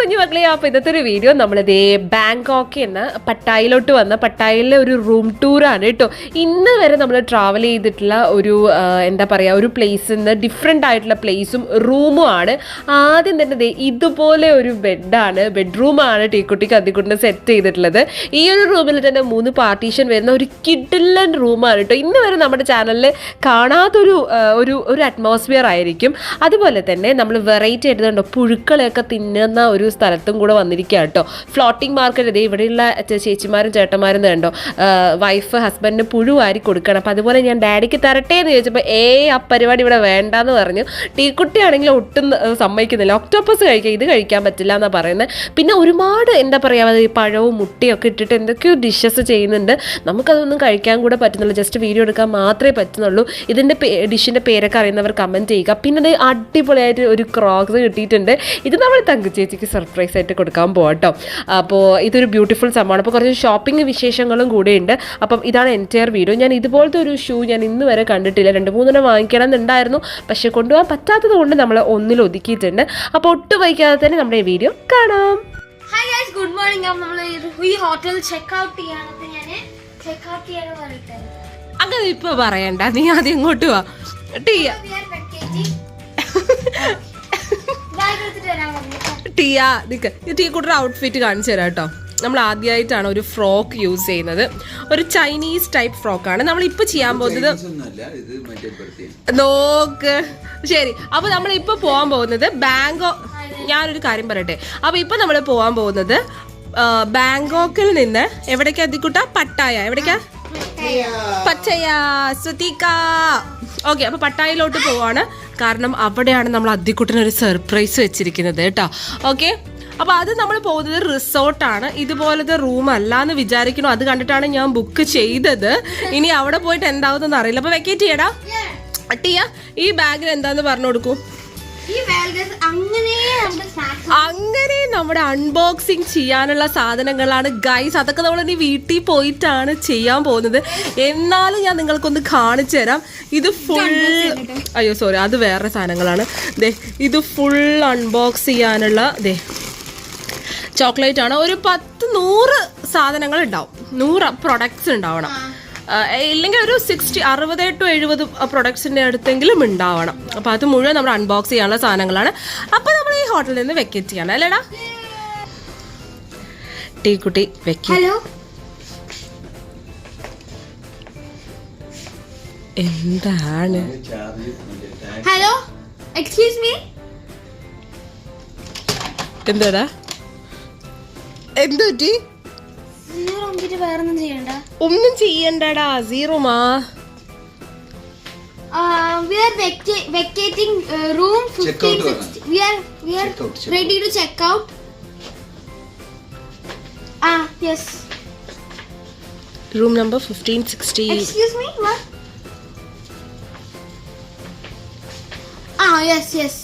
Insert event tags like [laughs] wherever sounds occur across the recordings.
കുഞ്ഞു മക്കളെ അപ്പോൾ ഇന്നത്തെ ഒരു വീഡിയോ നമ്മളിതേ ബാങ്കോക്ക് എന്ന പട്ടായിലോട്ട് വന്ന പട്ടായിലെ ഒരു റൂം ടൂറാണ് കേട്ടോ. ഇന്ന് വരെ നമ്മൾ ട്രാവൽ ചെയ്തിട്ടുള്ള ഒരു എന്താ പറയുക ഒരു പ്ലേസിൽ നിന്ന് ഡിഫറെന്റ് ആയിട്ടുള്ള പ്ലേസും റൂമും ആണ്. ആദ്യം തന്നെ ദേ ഇതുപോലെ ഒരു ബെഡാണ് ബെഡ്റൂമാണ് ടീക്കുട്ടിക്ക് അതിക്കുട്ടിന് സെറ്റ് ചെയ്തിട്ടുള്ളത്. ഈ ഒരു റൂമിൽ തന്നെ മൂന്ന് പാർട്ടീഷൻ വരുന്ന ഒരു കിഡിലൻ റൂമാണ് കേട്ടോ. ഇന്ന് വരെ നമ്മുടെ ചാനലിൽ കാണാത്തൊരു ഒരു ഒരു അറ്റ്മോസ്ഫിയർ ആയിരിക്കും. അതുപോലെ തന്നെ നമ്മൾ വെറൈറ്റി ആയിട്ടുണ്ടോ പുഴുക്കളെയൊക്കെ തിന്നുന്ന ഒരു സ്ഥലത്തും കൂടെ വന്നിരിക്കുക കേട്ടോ. ഫ്ലോട്ടിംഗ് മാർക്കറ്റ് ഇതേ ഇവിടെയുള്ള ചേച്ചിമാരും ചേട്ടന്മാരും കണ്ടോ വൈഫ് ഹസ്ബൻഡിന് പുഴുവാരി കൊടുക്കണം. അപ്പം അതുപോലെ ഞാൻ ഡാഡിക്ക് തരട്ടെ എന്ന് ചോദിച്ചപ്പോൾ ഏ ആ പരിപാടി ഇവിടെ വേണ്ടാന്ന് പറഞ്ഞു. ടീക്കുട്ടിയാണെങ്കിൽ ഒട്ടും സമ്മതിക്കുന്നില്ല. ഒക്ടോപ്പസ് കഴിക്കാം ഇത് കഴിക്കാൻ പറ്റില്ല എന്നാണ് പറയുന്നത് പിന്നെ ഒരുപാട് എന്താ പറയുക പഴവും ഒക്കെ ഇട്ടിട്ട് എന്തൊക്കെയോ ഡിഷസ് ചെയ്യുന്നുണ്ട്. നമുക്കതൊന്നും കഴിക്കാൻ കൂടെ പറ്റുന്നില്ല ജസ്റ്റ് വീഡിയോ എടുക്കാൻ മാത്രമേ പറ്റുന്നുള്ളൂ. ഇതിന്റെ ഡിഷിന്റെ പേരൊക്കെ അറിയുന്നവർ കമന്റ് ചെയ്യുക. പിന്നെ അത് അടിപൊളിയായിട്ട് ഒരു ക്രോക്സ് കിട്ടിയിട്ടുണ്ട്. ഇത് നമ്മൾ തങ്കു ചേച്ചിക്ക് സർപ്രൈസ് ആയിട്ട് കൊടുക്കാൻ പോകാം കേട്ടോ അപ്പോൾ ഇതൊരു ബ്യൂട്ടിഫുൾ സംഭവമാണ്. അപ്പോൾ കുറച്ച് ഷോപ്പിംഗ് വിശേഷങ്ങളും കൂടെ ഉണ്ട്. അപ്പം ഇതാണ് എന്റയർ വീഡിയോ ഞാൻ ഇതുപോലത്തെ ഒരു ഷൂ ഞാൻ ഇന്ന് വരെ കണ്ടിട്ടില്ല. രണ്ട് മൂന്നെണ്ണം വാങ്ങിക്കണം എന്നുണ്ടായിരുന്നു പക്ഷേ കൊണ്ടുപോകാൻ പറ്റാത്തത് കൊണ്ട് നമ്മൾ ഒന്നിൽ ഒതുക്കിയിട്ടുണ്ട്. അപ്പോൾ ഒട്ടും വൈകാതെ തന്നെ നമ്മുടെ വീഡിയോ കാണാം. ഹായ് ഗൈസ് ഗുഡ് മോർണിംഗ് നമ്മൾ ഈ ഹോട്ടൽ ചെക്ക് ഔട്ട് ചെയ്യാനൊക്കെ ഞാൻ ചെക്ക് ഔട്ട് ചെയ്യാൻ പറഞ്ഞിട്ട് അങ്ങനെ ഇപ്പൊ പറയണ്ട. നീ ആദ്യം ഇങ്ങോട്ട് വാ. ടീയ [laughs] ടിയ നിക്ക്. ഈ ടീ കൂട്ടർ ഔട്ട്ഫിറ്റ് കാണിച്ചു തരാം കേട്ടോ. നമ്മൾ ആദ്യമായിട്ടാണ് ഒരു ഫ്രോക്ക് യൂസ് ചെയ്യുന്നത്. ഒരു ചൈനീസ് ടൈപ്പ് ഫ്രോക്കാണ് നമ്മൾ ഇപ്പൊ ചെയ്യാൻ പോകുന്നത് നോക്ക്. ശരി. അപ്പൊ നമ്മൾ ഇപ്പൊ പോകാൻ പോകുന്നത് ബാങ്കോ ഞാനൊരു കാര്യം പറയട്ടെ. അപ്പൊ ഇപ്പൊ നമ്മൾ പോകാൻ പോകുന്നത് ബാങ്കോക്കിൽ നിന്ന് എവിടേക്കാ അതിക്കുട്ട? പട്ടായ. എവിടേക്കാ? പച്ചയ സുതിക ഓക്കെ. അപ്പൊ പട്ടായയിലോട്ട് പോവാണ്. കാരണം അവിടെയാണ് നമ്മൾ അദ്ദിക്കുട്ടിന് ഒരു സർപ്രൈസ് വെച്ചിരിക്കുന്നത് കേട്ടോ. ഓക്കെ അപ്പോൾ അത് നമ്മൾ പോകുന്നത് റിസോർട്ടാണ് ഇതുപോലത്തെ റൂം അല്ല എന്ന് വിചാരിക്കണോ അത് കണ്ടിട്ടാണ് ഞാൻ ബുക്ക് ചെയ്തത്. ഇനി അവിടെ പോയിട്ട് എന്താവുമെന്ന് അറിയില്ല. അപ്പൊ വെക്കേറ്റ് ചെയ്യടാ. ടിയ ഈ ബാഗിൽ എന്താന്ന് പറഞ്ഞു കൊടുക്കൂ? അങ്ങനെ നമ്മുടെ അൺബോക്സിങ് ചെയ്യാനുള്ള സാധനങ്ങളാണ്. ഗൈസ് അതൊക്കെ നമ്മൾ ഇനി വീട്ടിൽ പോയിട്ടാണ് ചെയ്യാൻ പോകുന്നത്. എന്നാലും ഞാൻ നിങ്ങൾക്കൊന്ന് കാണിച്ചു തരാം. ഇത് ഫുൾ അയ്യോ സോറി അത് വേറെ സാധനങ്ങളാണ്. ദേ ഇത് ഫുൾ അൺബോക്സ് ചെയ്യാനുള്ള ദേ ചോക്ലേറ്റ് ആണ്. ഒരു പത്ത് നൂറ് സാധനങ്ങൾ ഉണ്ടാവും. നൂറ് പ്രൊഡക്ട്സ് ഉണ്ടാവണം. ഇല്ലെങ്കിൽ ഒരു സിക്സ്റ്റി അറുപത് ടു എഴുപത് പ്രൊഡക്ട്സിന്റെ അടുത്തെങ്കിലും ഉണ്ടാവണം. അപ്പോൾ അത് മുഴുവൻ നമ്മൾ അൺബോക്സ് ചെയ്യാനുള്ള സാധനങ്ങളാണ്. അപ്പോൾ നമ്മൾ ഈ ഹോട്ടലിൽ നിന്ന് വെക്കറ്റ് ചെയ്യണം അല്ലേടാ? ടീ കുട്ടി വെക്കി ഹലോ എന്താണ്? ഹലോ എക്സ്ക്യൂസ് മീ എന്താടാ? എന്തോ ടീ സീറോ നോക്കിയിട്ട് വേറെ ഒന്നും ചെയ്യണ്ട. ഒന്നും ചെയ്യണ്ടടാ സീറോ മാ we are vacating room Check out വേണം. We are we are Check out, check ready to check out ആ yes room number fifteen sixteen Excuse me, what? Ah, yes, yes.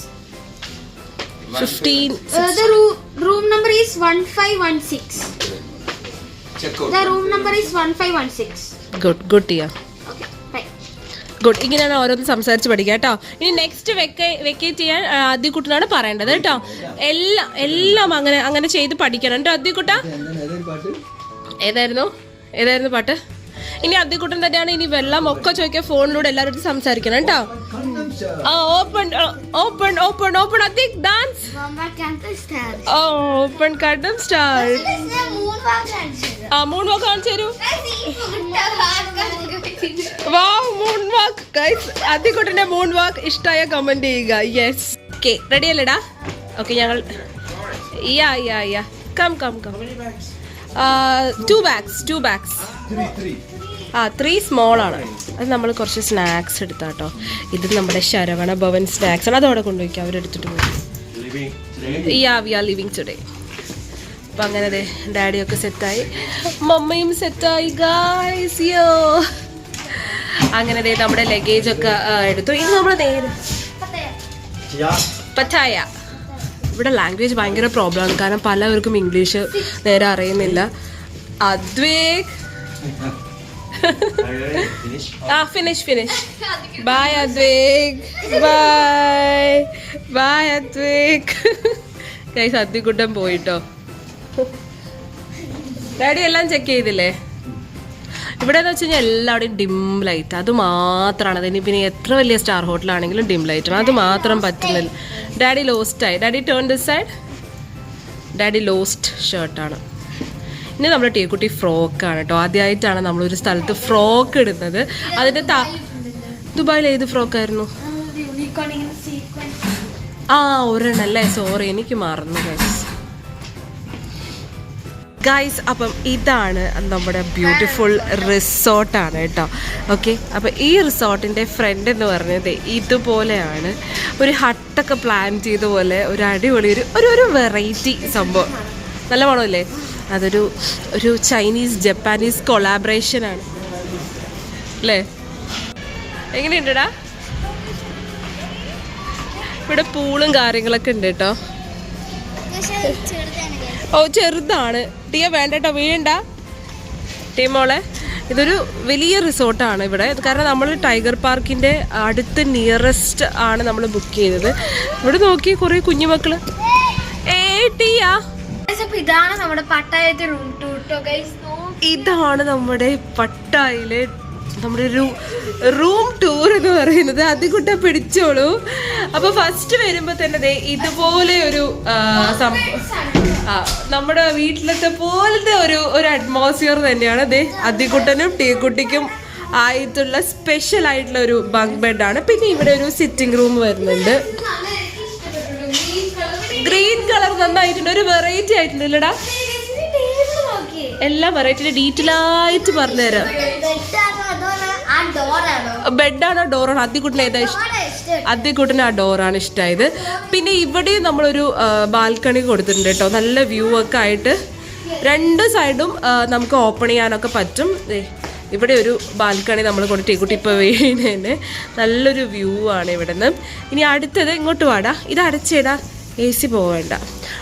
Fifteen Uh, the roo- room number is 1516. check out The room number is 1516. Good Okay, ഇങ്ങനെയാണ് ഓരോന്ന് സംസാരിച്ച് പഠിക്കുക കേട്ടോ. ഇനി next vacate ചെയ്യാൻ അദ്യക്കുട്ടനാണ് പറയേണ്ടത് കേട്ടോ. എല്ലാം എല്ലാം അങ്ങനെ അങ്ങനെ ചെയ്ത് പഠിക്കണം കേട്ടോ അദ്യക്കുട്ട പാട്ട് ഏതായിരുന്നു? ഏതായിരുന്നു പാട്ട്? ഇനി അദ്യക്കുട്ടൻ തന്നെയാണ് ഇനി വെള്ളം ഒക്കെ ചോദിക്കാൻ ഫോണിലൂടെ എല്ലാവരും സംസാരിക്കണം കേട്ടോ. ആ open open open open Adyak dance Mama can't stand. Open കട്ടം star This is the moon walk answer. ആ മൂൺ വാക്ക് കാണിച്ചു തരൂ വാ മൂൺ വാക്ക് ഗൈസ് അദ്യക്കുട്ടന്റെ മൂൺ വാക്ക് ഇഷ്ടമായ കമന്റ് ചെയ്യുക. യെസ് ഓക്കെ റെഡി അല്ലേടാ? ഓക്കെ ഞങ്ങൾ ya ya ya come come come two bags two bags ആ ത്രീ സ്മോൾ ആണ്. അത് നമ്മൾ കുറച്ച് സ്നാക്സ് എടുത്താട്ടോ. ഇത് നമ്മുടെ ശരവണ ഭവൻ സ്നാക്സ് ആണ്. അതവിടെ കൊണ്ടുപോയിക്കാം അവരെടുത്തിട്ട് പോകും ആ വി ആർ ലിവിങ് ടുഡേ അപ്പം അങ്ങനെ അതെ ഡാഡിയൊക്കെ സെറ്റായി മമ്മയും സെറ്റായി ഗായ്സ് യോ അങ്ങനെ അതെ നമ്മുടെ ലഗേജ് ഒക്കെ എടുത്തു. ഇനി നമ്മൾ നേരെ പറ്റായ. ഇവിടെ ലാംഗ്വേജ് ഭയങ്കര പ്രോബ്ലമാണ് കാരണം പലവർക്കും ഇംഗ്ലീഷ് നേരെ അറിയുന്നില്ല. അദ്വേക് [laughs] ആ finish finish bye Advik bye bye Advik കൈ സദ്യക്കുട്ടൻ പോയിട്ടോ. ഡാഡി എല്ലാം ചെക്ക് ചെയ്തില്ലേ? ഇവിടെ എന്ന് വെച്ച് കഴിഞ്ഞാൽ എല്ലാവിടെയും ഡിം ലൈറ്റ് അത് മാത്രമാണ് അതിന് പിന്നെ എത്ര വലിയ സ്റ്റാർ ഹോട്ടലാണെങ്കിലും ഡിം ലൈറ്റ് അത് മാത്രം പറ്റുന്നില്ല. Daddy ലോസ്റ്റായി daddy turn this side daddy lost ഷർട്ടാണ് ഇനി നമ്മുടെ ടീക്കുട്ടി ഫ്രോക്കാണ് കേട്ടോ. ആദ്യമായിട്ടാണ് നമ്മളൊരു സ്ഥലത്ത് ഫ്രോക്ക് ഇടുന്നത്. അതിന്റെ ത ദുബായിൽ ഏത് ഫ്രോക്കായിരുന്നു? ആ ഒരെണ്ണല്ലേ സോറി എനിക്ക് മറന്നു ഗൈസ് അപ്പം ഇതാണ് നമ്മുടെ ബ്യൂട്ടിഫുൾ റിസോർട്ടാണ് കേട്ടോ. ഓക്കെ അപ്പം ഈ റിസോർട്ടിന്റെ ഫ്രണ്ട് എന്ന് പറഞ്ഞത് ഇതുപോലെയാണ്. ഒരു ഹട്ടൊക്കെ പ്ലാൻ ചെയ്ത പോലെ ഒരു അടിപൊളി ഒരു ഒരു ഒരു വെറൈറ്റി സംഭവം. നല്ല മണമല്ലേ? അതൊരു ഒരു ചൈനീസ് ജപ്പാനീസ് കൊളാബറേഷനാണ് അല്ലേ എങ്ങനെയുണ്ടടാ? ഇവിടെ പൂളും കാര്യങ്ങളൊക്കെ ഉണ്ട് കേട്ടോ. ഓ ചെറുതാണ്. ടീയ വേണ്ട കേട്ടോ വീഴണ്ട ടീമോളെ ഇതൊരു വലിയ റിസോർട്ടാണ് ഇവിടെ. കാരണം നമ്മൾ ടൈഗർ പാർക്കിന്റെ അടുത്ത് നിയറസ്റ്റ് ആണ് നമ്മൾ ബുക്ക് ചെയ്തത് ഇവിടെ നോക്കി കുറേ കുഞ്ഞുമക്കൾ ഏ ടിയ. അപ്പൊ ഇതാണ് നമ്മുടെ പട്ടായത്തെ റൂം ടൂർ ഗൈസ് ഇതാണ് നമ്മുടെ പട്ടായിലെ നമ്മുടെ ഒരു റൂം ടൂർ എന്ന് പറയുന്നത്. അതികുട്ട പിടിച്ചോളൂ. അപ്പൊ ഫസ്റ്റ് വരുമ്പോ തന്നെ ദേ ഇതുപോലെ ഒരു നമ്മുടെ വീട്ടിലത്തെ പോലത്തെ ഒരു ഒരു അറ്റ്മോസ്ഫിയർ തന്നെയാണ്. ദേ അതികുട്ടനും ടീക്കുട്ടിക്കും ആയിട്ടുള്ള സ്പെഷ്യൽ ആയിട്ടുള്ള ഒരു ബങ്ക് ബെഡാണ് പിന്നെ ഇവിടെ ഒരു സിറ്റിംഗ് റൂം വരുന്നുണ്ട്. ഗ്രീൻ കളർ നന്നായിട്ടുണ്ട്. ഒരു വെറൈറ്റി ആയിട്ടുണ്ട് എല്ലാ വെറൈറ്റിയുടെ ഡീറ്റെയിൽ ആയിട്ട് പറഞ്ഞുതരാം. ബെഡാണോ ഡോറാണോ അത്തിക്കുട്ടിന് ഏതാ ഇഷ്ടം? അത്തിക്കുട്ടിന് ആ ഡോറാണ് ഇഷ്ടമായത് പിന്നെ ഇവിടെയും നമ്മളൊരു ബാൽക്കണി കൊടുത്തിട്ടുണ്ട് കേട്ടോ. നല്ല വ്യൂ ഒക്കെ ആയിട്ട്. രണ്ട് സൈഡും നമുക്ക് ഓപ്പൺ ചെയ്യാനൊക്കെ പറ്റും. ഇവിടെ ഒരു ബാൽക്കണി നമ്മൾ കൊണ്ട് ടീക്കുട്ടി ഇപ്പോൾ വീണേന്. നല്ലൊരു വ്യൂ ആണ് ഇവിടെ നിന്ന് ഇനി അടുത്തത് ഇങ്ങോട്ട് വാടാ. ഇത് അടച്ചിടാ. എ സി പോവേണ്ട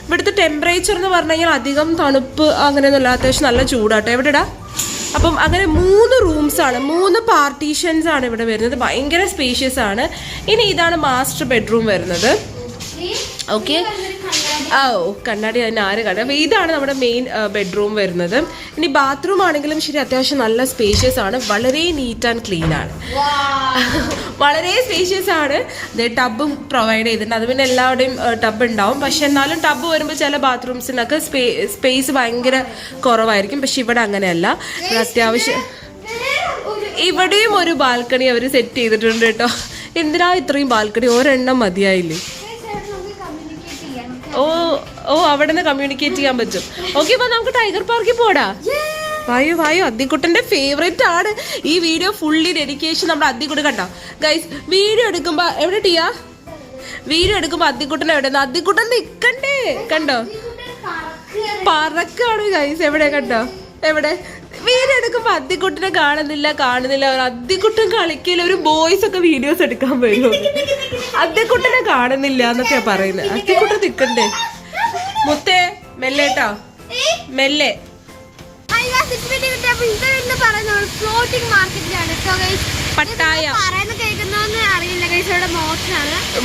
ഇവിടുത്തെ ടെമ്പറേച്ചർ എന്ന് പറഞ്ഞു അധികം തണുപ്പ് അങ്ങനെയൊന്നുമില്ല. അത്യാവശ്യം നല്ല ചൂടാട്ടോ. എവിടെടാ? അപ്പം അങ്ങനെ മൂന്ന് റൂംസ് ആണ്. മൂന്ന് പാർട്ടീഷൻസ് ആണ് ഇവിടെ വരുന്നത്. ഭയങ്കര സ്പേഷ്യസ് ആണ്. ഇനി ഇതാണ് മാസ്റ്റർ ബെഡ്റൂം വരുന്നത്. ഓക്കെ ആ ഓ കണ്ണാടി അതിന് ആര് കാണാം അപ്പം ഇതാണ് നമ്മുടെ മെയിൻ ബെഡ്റൂം വരുന്നത്. ഇനി ബാത്റൂം ആണെങ്കിലും ശരി അത്യാവശ്യം നല്ല സ്പേഷ്യസ് ആണ്. വളരെ നീറ്റ് ആൻഡ് ക്ലീൻ ആണ്. [laughs] വളരെ സ്പേഷ്യസ് ആണ്. ടബും പ്രൊവൈഡ് ചെയ്തിട്ടുണ്ട്. അത് പിന്നെ എല്ലാവരുടെയും ടബ് ഉണ്ടാവും. പക്ഷെ എന്നാലും ടബ് വരുമ്പോൾ ചില ബാത്റൂംസിനൊക്കെ സ്പേസ് ഭയങ്കര കുറവായിരിക്കും. പക്ഷെ ഇവിടെ അങ്ങനെയല്ല. അത്യാവശ്യം ഇവിടെയും ഒരു ബാൽക്കണി അവർ സെറ്റ് ചെയ്തിട്ടുണ്ട് കേട്ടോ. എന്തിനാ ഇത്രയും ബാൽക്കണി ഒരെണ്ണം മതിയായില്ലേ? ഓ അവിടെ നിന്ന് കമ്മ്യൂണിക്കേറ്റ് ചെയ്യാൻ പറ്റും. ഓക്കെ അപ്പൊ നമുക്ക് ടൈഗർ പാർക്കിൽ പോടാ. വായോ വായോ അദ്ദിക്കുട്ടന്റെ ഫേവറേറ്റ് ആണ്. ഈ വീഡിയോ ഫുള്ളി ഡെഡിക്കേഷൻ നമ്മുടെ അദ്ദിക്കുട്ട് കണ്ടോ? ഗൈസ് വീഡിയോ എടുക്കുമ്പോ എവിടെ ടിയാ? വീഡിയോ എടുക്കുമ്പോ അദ്ദിക്കുട്ടൻ എവിടെ അദ്ദിക്കുട്ടൻ നിക്കണ്ടേ. കണ്ടോ? പറക്കാണ് ഗൈസ് എവിടെ കണ്ടോ? എവിടെ? വീഡിയോ എടുക്കുമ്പോ അദ്ദിക്കുട്ടനെ കാണുന്നില്ല കാണുന്നില്ല. ഒരു അദ്ദിക്കുട്ടൻ കളിക്കൽ ഒരു ബോയ്സ് ഒക്കെ വീഡിയോസ് എടുക്കാൻ വരും. അദ്ദിക്കുട്ടനെ കാണുന്നില്ല എന്നൊക്കെയാ പറയുന്നത് അദ്ദിക്കുട്ടൻ നിക്കണ്ടേ? മെല്ലെ. കേട്ടോ ഗൈസ് പട്ടായ.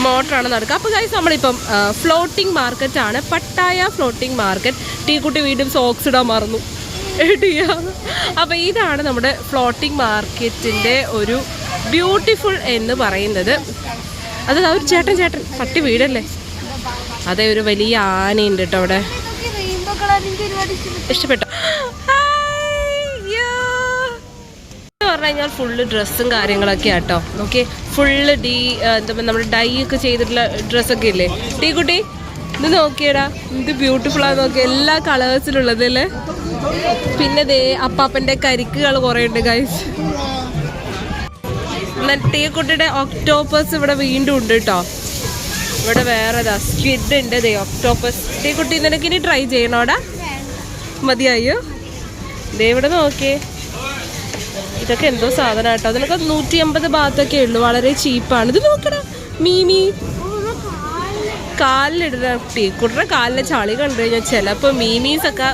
മോട്ടറാണ്. നടക്കുക. അപ്പോൾ ഗൈസ് നമ്മളിപ്പം ഫ്ലോട്ടിംഗ് മാർക്കറ്റ് ആണ്. പട്ടായ ഫ്ലോട്ടിംഗ് മാർക്കറ്റ് ടീക്കുട്ടി വീണ്ടും സോക്സ് ഇടാൻ മറന്നു. അപ്പൊ അപ്പോൾ ഇതാണ് നമ്മുടെ ഫ്ലോട്ടിംഗ് മാർക്കറ്റിന്റെ ഒരു ബ്യൂട്ടിഫുൾ എന്ന് പറയുന്നത്. അത് ഒരു ചേട്ടൻ ചേട്ടൻ. പട്ടി വീടല്ലേ? അതെ ഒരു വലിയ ആനയുണ്ട് കേട്ടോ അവിടെ റെയിൻബോ കളർ എനിക്ക് ഒരുപാട് ഇഷ്ടപ്പെട്ടു. പറഞ്ഞു കഴിഞ്ഞാൽ ഫുള്ള് ഡ്രസ്സും കാര്യങ്ങളൊക്കെ ആട്ടോ. ഓക്കെ ഫുള്ള് ഡീ എന്താ പറയുക നമ്മുടെ ഡൈ ഒക്കെ ചെയ്തിട്ടുള്ള ഡ്രസ്സൊക്കെ ഇല്ലേ? ടീ കുട്ടി ഇത് നോക്കിയടാ ഇത് ബ്യൂട്ടിഫുൾ ആണ് നോക്കി എല്ലാ കളേഴ്സിലുള്ളത് അല്ലേ? പിന്നെ ദേ അപ്പാപ്പന്റെ കരിക്കുകൾ കുറേ ഉണ്ട് ഗൈസ് ടീ കുട്ടിയുടെ ഒക്ടോപ്പേഴ്സ് ഇവിടെ വീണ്ടും ഉണ്ട് കേട്ടോ ഇവിടെ വേറെ സ്ക്വിഡ് ഉണ്ട്. ദേ ഒക്ടോപ്പസ് ദേ കുട്ടി നിനക്ക് ഇനി ട്രൈ ചെയ്യണോടാ? മതിയായോ? ദേ ഇവിടെ നോക്കേ ഇതൊക്കെ എന്തോ സാധനം കേട്ടോ അതിനൊക്കെ നൂറ്റി അമ്പത് ഭാഗത്തൊക്കെ ഉള്ളു. വളരെ ചീപ്പാണ്. ഇത് നോക്കടാ. മീമി. കാലിലിടുന്ന കുട്ടി. കുട്ടിയുടെ കാലിലെ ചളി കണ്ടു കഴിഞ്ഞാൽ ചിലപ്പോ മീമീസ് ഒക്കെ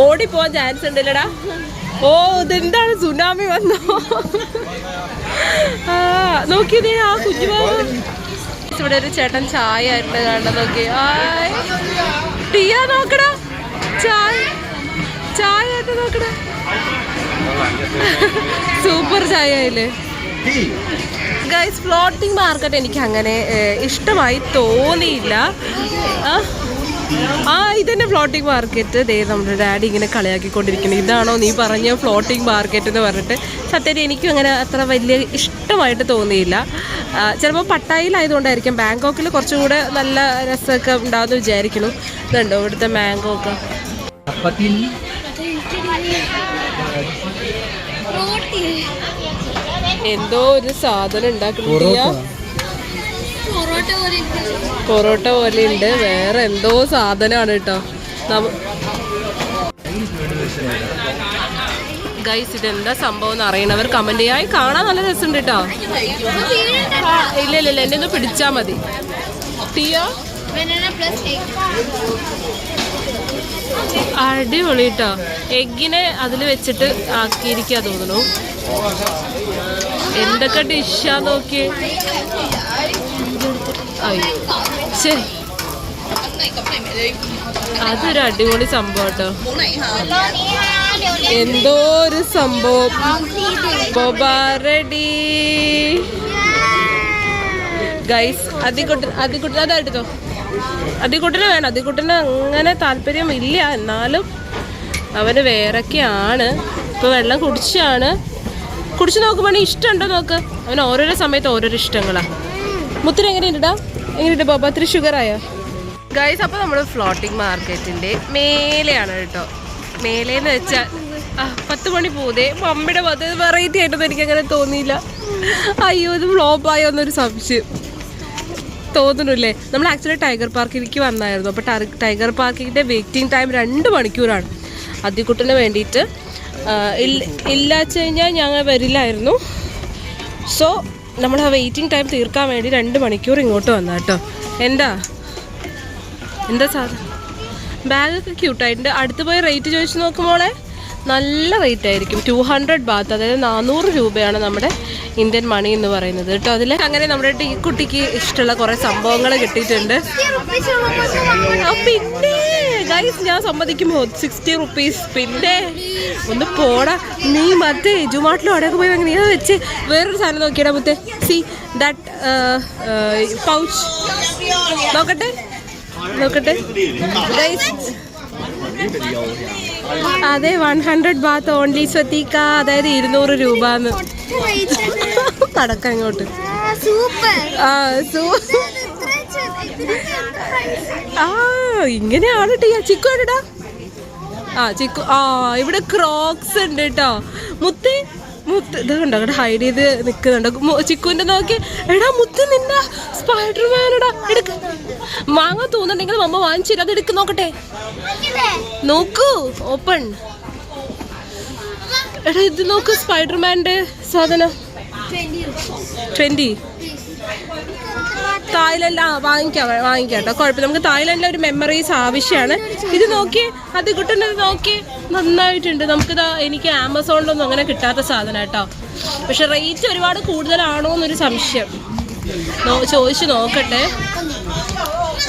ഓടിപ്പോവാൻ ചാൻസ് ഉണ്ടല്ലടാ. ഓ ഇതെന്താണ്? സുനാമി വന്നോ? ആ നോക്കിയതേ ആ കുഞ്ഞു ഇവിടെ ഒരു ചേട്ടൻ ചായ ആയിട്ട് കാണാൻ നോക്കി. ടിയ നോക്കടാ. ചായ. ചായ ആയിട്ട് നോക്കടാ. സൂപ്പർ ചായ ആയില്ലേ? ഗൈസ് ഫ്ലോട്ടിംഗ് മാർക്കറ്റ് എനിക്ക് അങ്ങനെ ഇഷ്ടമായി തോന്നിയില്ല. ആ ഇതന്നെ ഫ്ലോട്ടിംഗ് മാർക്കറ്റ് ദേ നമ്മുടെ ഡാഡി ഇങ്ങനെ കളിയാക്കിക്കൊണ്ടിരിക്കുന്നത് ഇതാണോ നീ പറഞ്ഞ ഫ്ലോട്ടിംഗ് മാർക്കറ്റ് എന്ന് പറഞ്ഞിട്ട്. സത്യത്തിൽ എനിക്കും അങ്ങനെ അത്ര വലിയ ഇഷ്ടമായിട്ട് തോന്നിയില്ല. ചിലപ്പോൾ പട്ടായിലായതുകൊണ്ടായിരിക്കും. ബാങ്കോക്കിൽ കുറച്ചും കൂടെ നല്ല രസമൊക്കെ ഉണ്ടാവുമെന്ന് വിചാരിക്കുന്നു. ഇതുണ്ടോ ഇവിടുത്തെ മാംഗോ എന്തോ ഒരു സാധനം ഉണ്ടാക്കുന്നില്ല പൊറോട്ട പോലെ ഉണ്ട്. വേറെ എന്തോ സാധനമാണ് കേട്ടോ. ഗൈസ് ഇതെന്താ സംഭവം എന്ന് അറിയണവർ കമന്റ് ചെയ്യായി കാണാൻ നല്ല രസമുണ്ട് കേട്ടോ. ഇല്ല ഇല്ല ഇല്ല എന്നെ ഒന്ന് പിടിച്ചാ മതി. ടീയോ. അടിപൊളി കേട്ടോ. എഗ്ഗിനെ അതിൽ വെച്ചിട്ട് ആക്കിയിരിക്കാ തോന്നുന്നു. എന്തൊക്കെ ഡിഷാ നോക്കിയേ? അയ്യോ ശരി. അതൊരു അടിപൊളി സംഭവം കേട്ടോ. എന്തോ ഒരു സംഭവം. റെഡി ഗൈസ് അതികുട്ടൻ അതികുട്ടൻ അതെടുത്തോ അതികുട്ടന് വേണം. അതികുട്ടന് അങ്ങനെ താല്പര്യം ഇല്ല. എന്നാലും അവന് വേറൊക്കെയാണ്. ഇപ്പൊ വെള്ളം കുടിച്ചാണ്. കുടിച്ചു നോക്കുമ്പോൾ ഇഷ്ടമുണ്ടോ നോക്ക്. അവന് ഓരോരോ സമയത്ത് ഓരോരോ ഇഷ്ടങ്ങളാ. മുത്തിന് എങ്ങനെയുണ്ടാ എങ്ങനെയുണ്ട് ബാബ? ഷുഗർ ആയോ ഗൈസ് അപ്പോൾ നമ്മൾ ഫ്ലോട്ടിംഗ് മാർക്കറ്റിന്റെ മേലെയാണ് കേട്ടോ. മേലേന്ന് വെച്ചാൽ പത്ത് മണി പോതേ. മമ്മിയുടെ പത്ത് വെറൈറ്റി ആയിട്ടൊന്നും എനിക്ക് അങ്ങനെ തോന്നിയില്ല. അയ്യോ ഇത് ഫ്ലോപ്പ് ആയോ എന്നൊരു സംശയം. തോന്നുന്നില്ലേ? നമ്മൾ ആക്ച്വലി ടൈഗർ പാർക്കിലേക്ക് വന്നായിരുന്നു. അപ്പോൾ ടൈഗർ പാർക്കിന്റെ വെയിറ്റിംഗ് ടൈം രണ്ട് മണിക്കൂറാണ്. അതിക്കുട്ടിന് വേണ്ടിയിട്ട് ഇല്ലാച്ചു കഴിഞ്ഞാൽ ഞങ്ങൾ വരില്ലായിരുന്നു. സോ നമ്മൾ ആ വെയിറ്റിംഗ് ടൈം തീർക്കാൻ വേണ്ടി രണ്ട് മണിക്കൂർ ഇങ്ങോട്ട് വന്ന കേട്ടോ എന്താ? എന്താ സാധനം ബാഗൊക്കെ ക്യൂട്ടായിട്ടുണ്ട് അടുത്ത് പോയി റേറ്റ് ചോദിച്ച് നോക്കുമ്പോളെ നല്ല റേറ്റ് ആയിരിക്കും. ടു ഹൺഡ്രഡ് ബാത്ത് അതായത് നാനൂറ് രൂപയാണ് നമ്മുടെ ഇന്ത്യൻ മണി എന്ന് പറയുന്നത് കേട്ടോ. അതിൽ അങ്ങനെ നമ്മുടെ ഈ കുട്ടിക്ക് ഇഷ്ടമുള്ള കുറേ സംഭവങ്ങൾ കിട്ടിയിട്ടുണ്ട്. പിന്നെ ഗൈസ് ഞാൻ സമ്മതിക്കുമോ? സിക്സ്റ്റി റുപ്പീസ് പിന്നെ ഒന്ന് പോടാ. നീ മറ്റേ ജുമാട്ടിലും അവിടെയൊക്കെ പോയി വാങ്ങി. ഞാൻ വെച്ച് വേറൊരു സാധനം നോക്കിയടാ മുത്തേ. സി ദാറ്റ് പൗച്ച് നോക്കട്ടെ? നോക്കട്ടെ? ഗൈസ് അതെ വൺ ഹൺഡ്രഡ് ബാത്ത് ഓൺലി സ്വത്തിക്ക അതായത് ഇരുന്നൂറ് രൂപ എന്ന്. കടക്കങ്ങോട്ട് ആ. ആ ഇങ്ങനെയാണ് ടീ ചിക്കു എവിടെടാ? ആ ചിക്കു ആ ഇവിടെ ക്രോക്സ് ഉണ്ട് കേട്ടോ മുത്ത് മുത്ത് ഇത് കണ്ടോ അവിടെ ഹൈഡ് ചെയ്ത് നിൽക്കുന്നുണ്ട് ചിക്കുവിന്റെ നോക്കി എടാ മുത്ത് നിന്ന സ്പൈഡർമാനടാ എടുക്ക. മാങ്ങ തോന്നുന്നുണ്ടെങ്കിൽ മമ്മ വാങ്ങിച്ചിട്ട് അത് എടുക്ക് നോക്കട്ടെ. നോക്കൂ ഓപ്പൺ എടാ ഇത് നോക്ക് സ്പൈഡർമാന്റെ സാധനം. 20 rupees. Twenty Please. തായ്ലൻഡ് ആ വാങ്ങിക്കാം വാങ്ങിക്കാം കേട്ടോ. കുഴപ്പമില്ല. നമുക്ക് തായ്ലൻഡിലെ ഒരു മെമ്മറീസ് ആവശ്യമാണ്. ഇത് നോക്കി അത് കിട്ടുന്നത് നോക്കി. നന്നായിട്ടുണ്ട്. നമുക്കിത് എനിക്ക് ആമസോണിലൊന്നും അങ്ങനെ കിട്ടാത്ത സാധനം കേട്ടോ. പക്ഷെ റേറ്റ് ഒരുപാട് കൂടുതലാണോ എന്നൊരു സംശയം. നോ- ചോദിച്ച് നോക്കട്ടെ.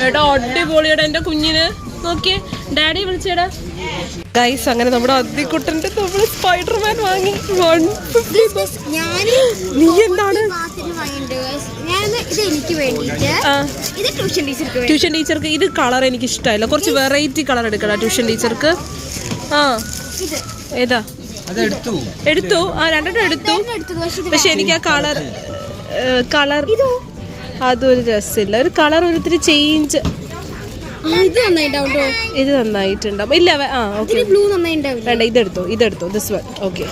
എടാ അടിപൊളിയുടെ എന്റെ കുഞ്ഞിന്. നോക്കിയേ ഡാഡി വിളിച്ചേടാ. ഗൈസ് അങ്ങനെ നമ്മുടെ അദ്ദിക്കുട്ടന്റെ നമ്മൾ സ്പൈഡർമാൻ വാങ്ങി. വൺ നീ എന്താണ്? ഇത് എനിക്ക് വേണ്ടിയിട്ട് ഇത് ട്യൂഷൻ ടീച്ചർക്ക് വേണ്ടി. ട്യൂഷൻ ടീച്ചർക്ക് ഇത് കളർ എനിക്ക് ഇഷ്ടമായില്ല കുറച്ച് വെറൈറ്റി കളർ എടുക്കണം ട്യൂഷൻ ടീച്ചർക്ക് ആ. ഇത്. ഏതാ? അതെടുത്തു എടുത്തു. ആ രണ്ടെണ്ണം എടുത്തു. പക്ഷെ എനിക്ക് ആ കളർ കളർ അതൊരു രസമില്ല. ഒരു കളർ ഒരിത്തിരി ചേഞ്ച് ആ, ഇത് നന്നായിട്ടുണ്ടാവും കേട്ടോ ഇത് നന്നായിട്ടുണ്ടാവും. ഇല്ല ആ ഓക്കെ ഇതിന് ബ്ലൂ നന്നായിട്ടുണ്ടാവും വേണ്ട ഇതെടുത്തോ ഇതെടുത്തോ ദിസ് വൺ ഓക്കെ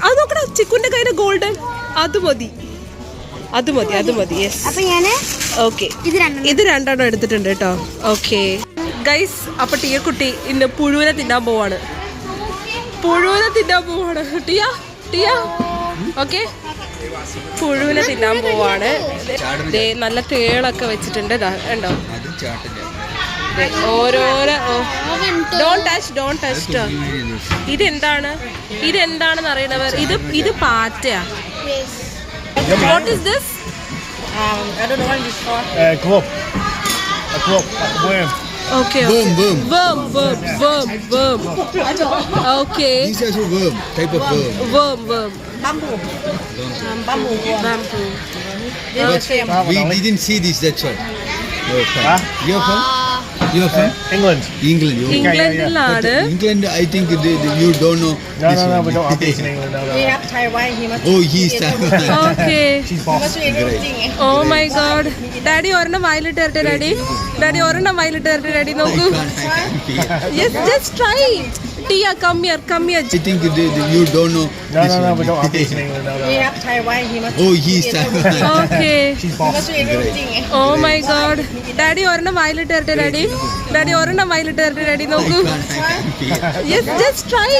അത് നോക്കടാ ചിക്കുന്റെ കയ്യിലെ ഗോൾഡൻ അത് മതി. അത് മതി അത് മതി യെസ് അപ്പൊ ഓക്കെ ഇത് രണ്ടെണ്ണം. എടുത്തിട്ടുണ്ട് കേട്ടോ. ഓക്കെ ഗൈസ് അപ്പൊ കുട്ടി ഇന്ന് പുഴുവിനെ തിന്നാൻ പോവാണ്. പുഴുവിനെ തിന്നാൻ പോവാണ്. ടിയ ടിയ. ഓക്കെ പുഴുവിനെ തിന്നാൻ പോവാണ്. നല്ല തേളൊക്കെ വെച്ചിട്ടുണ്ട്. ഉണ്ടോ ഓരോരോ ഡോൺ ടച്ച് ഡോൺ ടച്ച് ഇതെന്താണ്? ഇതെന്താണെന്ന് അറിയണവർ ഇത് ഇത് പാറ്റയാ. What is this? Um, I don't know what it is for. A club. A club, like a worm. Okay, Boom, boom, boom, Worm, worm, worm, worm. Okay. He says a worm, type of worm. Worm, worm. Bamboo. Um, bamboo. Bamboo. But we, we didn't see this, that's all. You're fine. You're fine? from? You're from? England. England. You ഇംഗ്ലണ്ടിലാണ് But England, I think they, they- you don't know. No, this no, no, one. we don't have this in [laughs] England. No, We no. have Taiwan. He must. Oh, he's he is- Taiwan. Okay She's He boss. must be everything. eh? Oh my God daddy ഒരെണ്ണം വായിലിട്ട് തരട്ടെ daddy daddy ഒരെണ്ണം വായിലിട്ട് തരട്ടെ daddy I നോക്കൂ can't, I can't feel. Yes just try Tiya come here, come here. Sitting think you, did, you don't know. No, no, no, no, we don't have this name. England. No, We have Taiwan. He must. Oh, he's Taiwan. Okay. She's He boss. must be everything. Daddy, oh my God daddy ഒരെണ്ണം വായിലിട്ട് തരട്ടെ daddy daddy ഒരെണ്ണം വായിലിട്ട് തരട്ടെ daddy I നോക്കൂ can't, I can't feel. Yes just try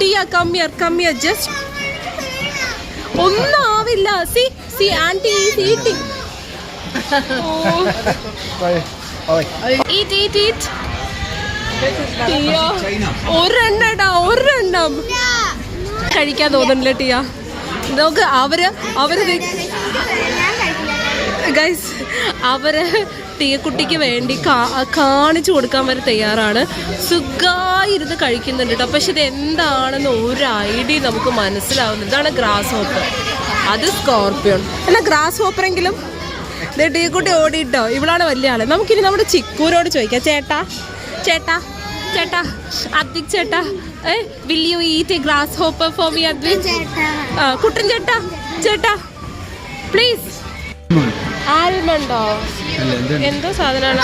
Tiya come here come here just ഒന്നും ആവില്ല see see aunty is eating. Eat eat eat Tiya ഒരെണ്ണം. കഴിക്കാൻ തോന്നുന്നില്ല ടിയ. നോക്ക് അവർ അവർ ഗൈസ് അവർ ടീക്കുട്ടിക്ക് വേണ്ടി കാണിച്ചു കൊടുക്കാൻ വരെ തയ്യാറാണ്. സുഖമായിരുന്ന് കഴിക്കുന്നുണ്ട് കേട്ടോ പക്ഷെ ഇത് എന്താണെന്ന് ഒരു ഐഡിയ നമുക്ക് മനസ്സിലാവുന്നില്ല. ഇതാണ് ഗ്രാസ് ഹോപ്പർ അത് സ്കോർപ്പിയോൺ അല്ല ഗ്രാസ് ഹോപ്പറെങ്കിലും ടീക്കുട്ടി ഓടിയിട്ടോ. ഇവളാണ് വലിയ ആൾ. നമുക്കിനി നമ്മുടെ ചിക്കൂരോട് ചോദിക്കാം. ചേട്ടാ ചേട്ടാ ചേട്ടാ അദ്വിക് ചേട്ടാ eh will you eat a grasshopper for me Advik കുട്ടൻ ചേട്ടാ ചേട്ടാ പ്ലീസ് ആൽമണ്ടോ? എന്തോ സാധനമാണ്?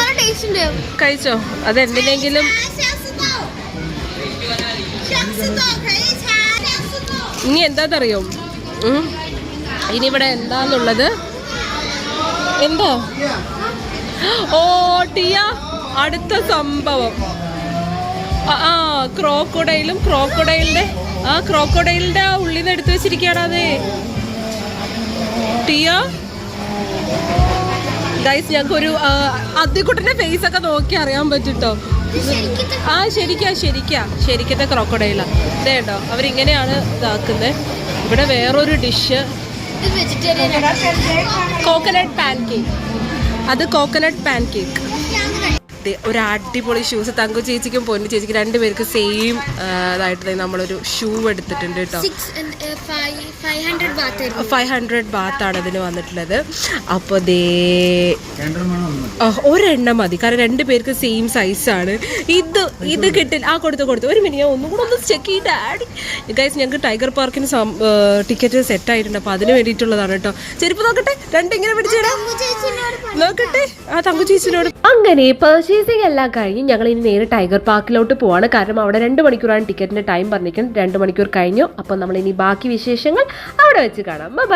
കഴിച്ചോ? അത് എന്തിനെങ്കിലും ഇനി എന്താണെന്നറിയോ ഇനി ഇവിടെ എന്താന്നുള്ളത്? എന്താ? ഓ ടിയ. അടുത്ത സംഭവം. ആ, ക്രോക്കോഡൈലും ക്രോക്കോഡൈലിന്റെ ആ ക്രോക്കോഡൈലിന്റെ ആ ഉള്ളിൽ നിന്ന് എടുത്തു വെച്ചിരിക്കുകയാണ് അതെ. ടിയ? ഗൈസ് ഞങ്ങൾക്ക് ഒരു അദ്യക്കുട്ടന്റെ ഫേസ് ഒക്കെ നോക്കി അറിയാൻ പറ്റുട്ടോ. ആ ശരിക്കാ ശരിക്കാ. ശരിക്കത്തെ ക്രോക്കോഡൈലാ. അതേട്ടോ അവരിങ്ങനെയാണ് ഇതാക്കുന്നത് ഇവിടെ വേറൊരു ഡിഷ് കോക്കനട്ട് പാൻ കേക്ക് അത് കോക്കനട്ട് പാൻ കേക്ക് ഒരു അടിപൊളി ഷൂസ് തങ്കു ചേച്ചിക്കും പൊന്നു ചേച്ചിക്കും രണ്ടുപേർക്ക് സെയിം ഇതായിട്ട് നമ്മളൊരു ഷൂ എടുത്തിട്ടുണ്ട് കേട്ടോ. ഫൈവ് ഹൺഡ്രഡ് ബാത്ത് ആണ് ബാത്താണ് അതിന് വന്നിട്ടുള്ളത്. അപ്പോൾ ദേ ഒരെണ്ണം മതി. കാരണം രണ്ട് പേർക്ക് സെയിം സൈസാണ് ഇത് ഇത് കിട്ടില്ല ആ കൊടുത്തു കൊടുത്തു. ഒരു മിനിറ്റ് ഞാൻ ഒന്നും കൂടെ ഒന്ന് ചെക്ക് ചെയ്ത് ഗൈസ് ഞങ്ങൾക്ക് ടൈഗർ പാർക്കിന് ടിക്കറ്റ് സെറ്റ് ആയിട്ടുണ്ട്. അപ്പോൾ അതിന് വേണ്ടിയിട്ടുള്ളതാണ് കേട്ടോ. ചെരുപ്പ് നോക്കട്ടെ? രണ്ടിങ്ങനെ പിടിച്ചിടാം നോക്കട്ടെ? ആ തങ്കു ചേച്ചിനോട് അങ്ങനെ പെർച്ചേസിംഗ് എല്ലാം കഴിഞ്ഞ് ഞങ്ങൾ ഇനി നേരെ ടൈഗർ പാർക്കിലോട്ട് പോവാണ്. കാരണം അവിടെ രണ്ട് മണിക്കൂറാണ് ടിക്കറ്റിന്റെ ടൈം പറഞ്ഞിരിക്കുന്നത്. രണ്ട് മണിക്കൂർ കഴിഞ്ഞു. അപ്പോൾ നമ്മൾ ഇനി ബാക്കി വിശേഷങ്ങൾ അവിടെ വെച്ച് കാണാം. ബൈ